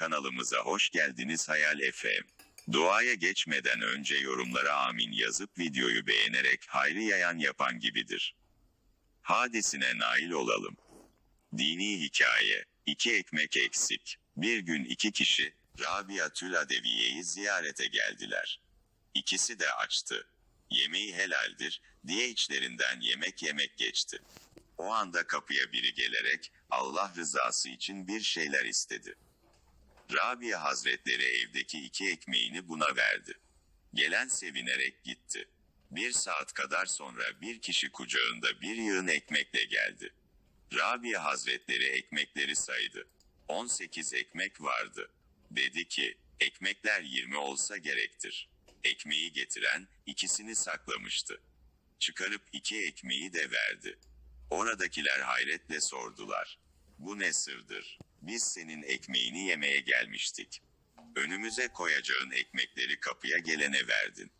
kanalımıza hoş geldiniz Hayal FM. Duaya geçmeden önce yorumlara amin yazıp videoyu beğenerek hayrı yayan yapan gibidir. Hadisine nail olalım. Dini hikaye. İki ekmek eksik. Bir gün iki kişi, Rabiatül Adeviye'yi ziyarete geldiler. İkisi de açtı. Yemeği helaldir, diye içlerinden yemek yemek geçti. O anda kapıya biri gelerek, Allah rızası için bir şeyler istedi. Rabia Hazretleri evdeki iki ekmeğini buna verdi. Gelen sevinerek gitti. Bir saat kadar sonra bir kişi kucağında bir yığın ekmekle geldi. Rabia Hazretleri ekmekleri saydı. 18 ekmek vardı. Dedi ki, ekmekler 20 olsa gerektir. Ekmeği getiren, ikisini saklamıştı. Çıkarıp iki ekmeği de verdi. Oradakiler hayretle sordular. Bu ne sırdır? Biz senin ekmeğini yemeye gelmiştik. Önümüze koyacağın ekmekleri kapıya gelene verdin.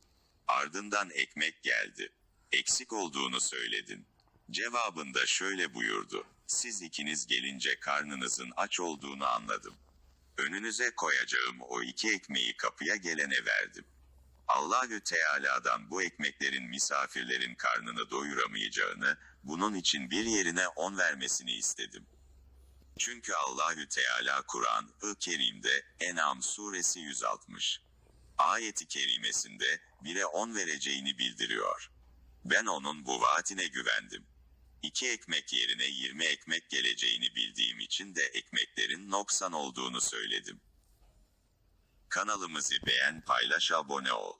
Ardından ekmek geldi. Eksik olduğunu söyledin. Cevabında şöyle buyurdu. Siz ikiniz gelince karnınızın aç olduğunu anladım. Önünüze koyacağım o iki ekmeği kapıya gelene verdim. Allahü Teala'dan bu ekmeklerin misafirlerin karnını doyuramayacağını, bunun için bir yerine on vermesini istedim. Çünkü Allahü Teala Kur'an-ı Kerim'de En'am suresi 160 ayeti kerimesinde bire on vereceğini bildiriyor. Ben onun bu vaatine güvendim. İki ekmek yerine 20 ekmek geleceğini bildiğim için de ekmeklerin noksan olduğunu söyledim. Kanalımızı beğen paylaş abone ol.